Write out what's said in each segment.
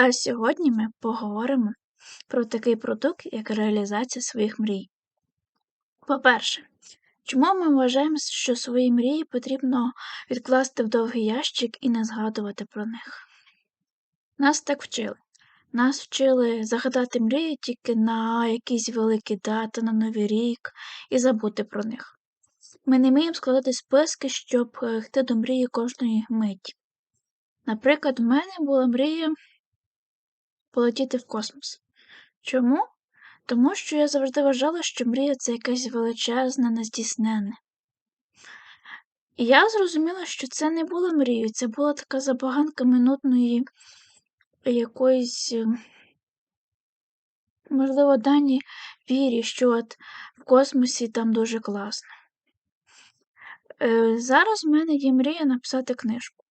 А сьогодні ми поговоримо про такий продукт, як реалізація своїх мрій. По-перше, чому ми вважаємо, що свої мрії потрібно відкласти в довгий ящик і не згадувати про них? Нас так вчили. Нас вчили загадати мрії тільки на якісь великі дати, на Новий рік і забути про них. Ми не вміємо складати списки, щоб йти до мрії кожної миті. Наприклад, в мене була мрія полетіти в космос. Чому? Тому що я завжди вважала, що мрія це якесь величезне, нездійсненне. І я зрозуміла, що це не було мрією, це була така забаганка минутної якоїсь, е, можливо, дані вірі, що от в космосі там дуже класно. Е, зараз в мене є мрія написати книжку.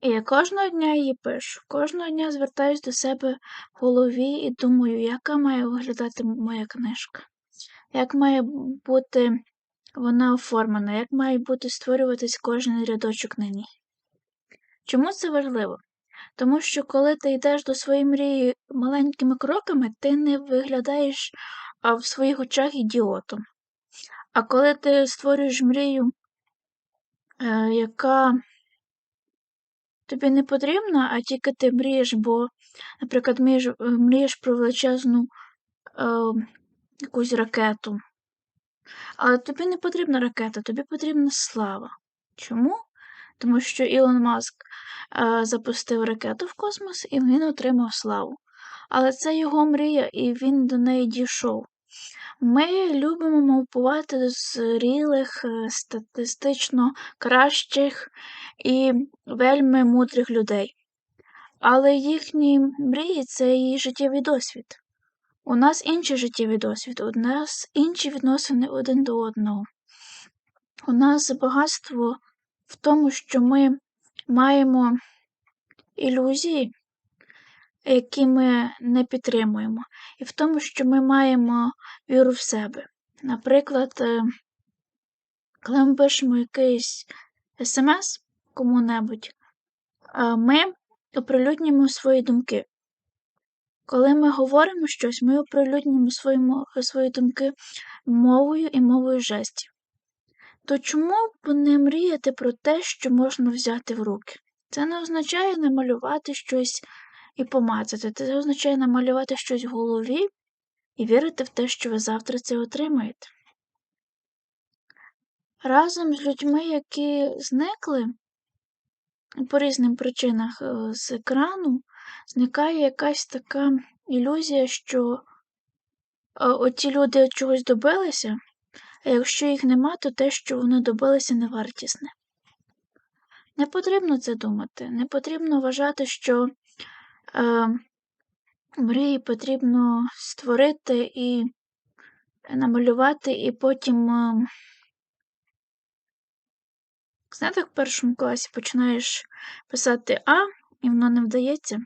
І я кожного дня її пишу, кожного дня звертаюсь до себе в голові і думаю, яка має виглядати моя книжка, як має бути вона оформлена, як має бути створюватись кожен рядочок на ній. Чому це важливо? Тому що коли ти йдеш до своєї мрії маленькими кроками, ти не виглядаєш в своїх очах ідіотом. А коли ти створюєш мрію, е, яка тобі не потрібна, а тільки ти мрієш, бо, наприклад, мрієш, е, мрієш про величезну е, якусь ракету. Але тобі не потрібна ракета, тобі потрібна слава. Чому? Тому що Ілон Маск е, запустив ракету в космос і він отримав славу. Але це його мрія, і він до неї дійшов. Ми любимо мовпувати зрілих, е, статистично кращих і вельми мудрих людей. Але їхні мрії це її життєвий досвід. У нас інший життєвий досвід, у нас інші відносини один до одного. У нас багатство в тому, що ми маємо ілюзії, які ми не підтримуємо, і в тому, що ми маємо віру в себе. Наприклад, е, коли ми пишемо якийсь смс кому-небудь, е, ми оприлюднюємо свої думки. Коли ми говоримо щось, ми оприлюднюємо свої, свої думки мовою і мовою жестів. То чому б не мріяти про те, що можна взяти в руки? Це не означає намалювати щось і помацати. Це означає намалювати щось в голові і вірити в те, що ви завтра це отримаєте. Разом з людьми, які зникли по різним причинах е, з екрану, зникає якась така ілюзія, що е, оці люди чогось добилися, а якщо їх нема, то те, що вони добилися, не вартісне. Не потрібно це думати, не потрібно вважати, що мрії потрібно створити і намалювати, і потім, е, знаєте, в першому класі починаєш писати А, і воно не вдається,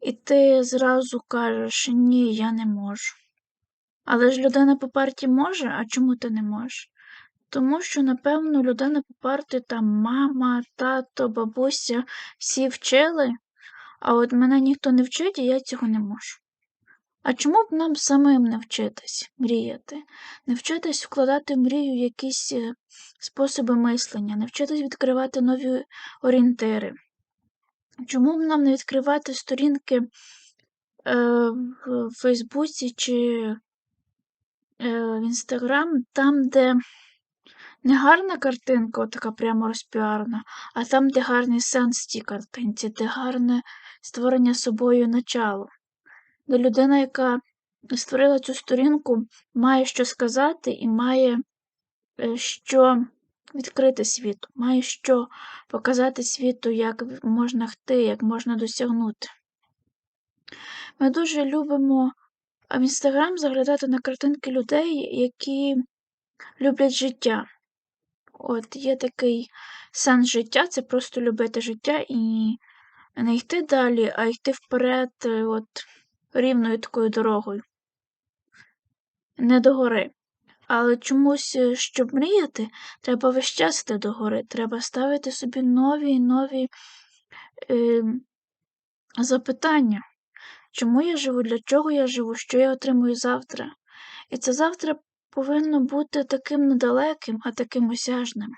і ти зразу кажеш ні, я не можу. Але ж людина по парті може, а чому ти не можеш? Тому що, напевно, людина по парті там мама, тато, бабуся всі вчили, а от мене ніхто не вчить, і я цього не можу. А чому б нам самим не вчитись мріяти, не вчитись вкладати в мрію якісь е, способи мислення, не вчитись відкривати нові орієнтири? Чому б нам не відкривати сторінки е, в Фейсбуці чи е, в Інстаграм, там, де не гарна картинка, така прямо розпіарна, а там, де гарний сенс в тій картинці, де гарне створення собою начало. Де людина, яка створила цю сторінку, має що сказати і має е, що відкрити світу, має що показати світу, як можна хти, як можна досягнути. Ми дуже любимо в інстаграм заглядати на картинки людей, які люблять життя. От є такий сенс життя це просто любити життя і не йти далі, а йти вперед е, от рівною такою дорогою. Не до гори. Але чомусь, е, щоб мріяти, треба весь час йти до гори. Треба ставити собі нові і нові е, запитання, чому я живу, для чого я живу, що я отримую завтра. І це завтра повинно бути таким недалеким, а таким осяжним.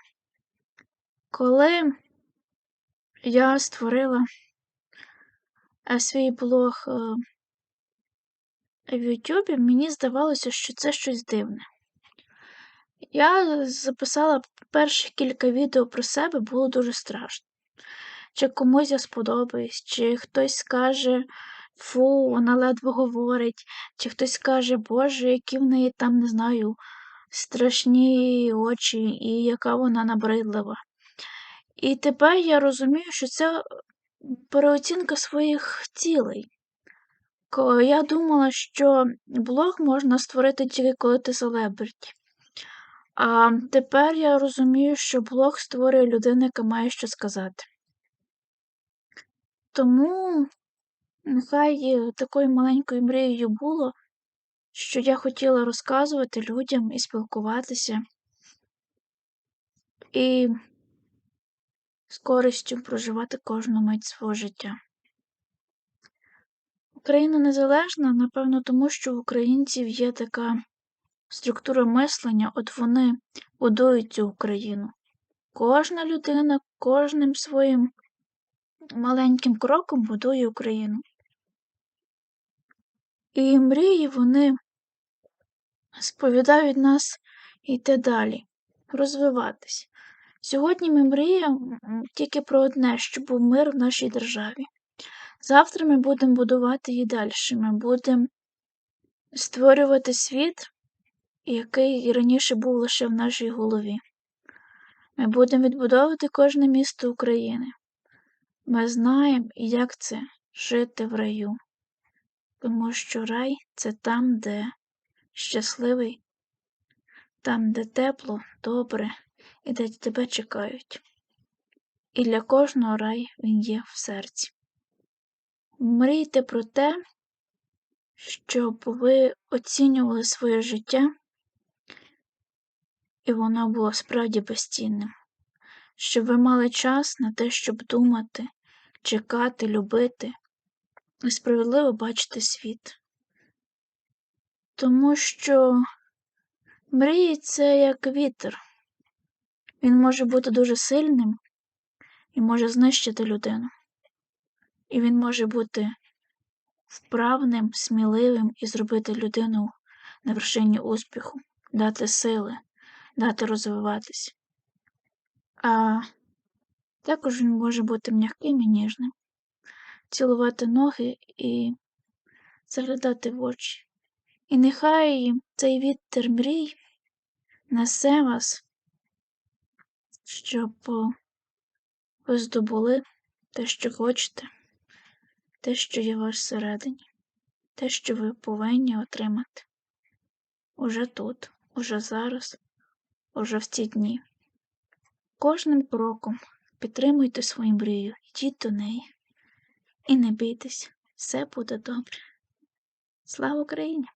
Коли я створила е, свій блог е, в Ютубі, мені здавалося, що це щось дивне. Я записала перші кілька відео про себе, було дуже страшно. Чи комусь я сподобаюсь, чи хтось скаже фу, вона ледве говорить, чи хтось скаже, Боже, які в неї там, не знаю, страшні очі, і яка вона набридлива. І тепер я розумію, що це переоцінка своїх цілей. Я думала, що блог можна створити тільки коли ти селебриті. А тепер я розумію, що блог створює людина, яка має що сказати. Тому нехай такою маленькою мрією було, що я хотіла розказувати людям і спілкуватися, і з користю проживати кожну мить свого життя. Україна незалежна, напевно, тому що в українців є така структура мислення, от вони будують цю Україну. Кожна людина кожним своїм маленьким кроком будує Україну. І мрії вони сповідають нас йти далі, розвиватись. Сьогодні ми мріємо тільки про одне, щоб був мир в нашій державі. Завтра ми будемо будувати її далі. Ми будемо створювати світ, який раніше був лише в нашій голові. Ми будемо відбудовувати кожне місто України. Ми знаємо, як це жити в раю, тому що рай це там, де щасливий, там, де тепло, добре і де тебе чекають. І для кожного рай він є в серці. Мрійте про те, щоб ви оцінювали своє життя, і воно було справді безцінним, щоб ви мали час на те, щоб думати, чекати, любити і справедливо бачити світ. Тому що мрії це як вітер. Він може бути дуже сильним і може знищити людину. І він може бути вправним, сміливим і зробити людину на вершині успіху, дати сили, дати розвиватись. А також він може бути м'яким і ніжним, цілувати ноги і заглядати в очі. І нехай цей вітер мрій несе вас, щоб ви здобули те, що хочете, те, що є ваш всередині, те, що ви повинні отримати уже тут, уже зараз, уже в ці дні. Кожним кроком підтримуйте свою мрію, йдіть до неї і не бійтесь, все буде добре. Слава Україні!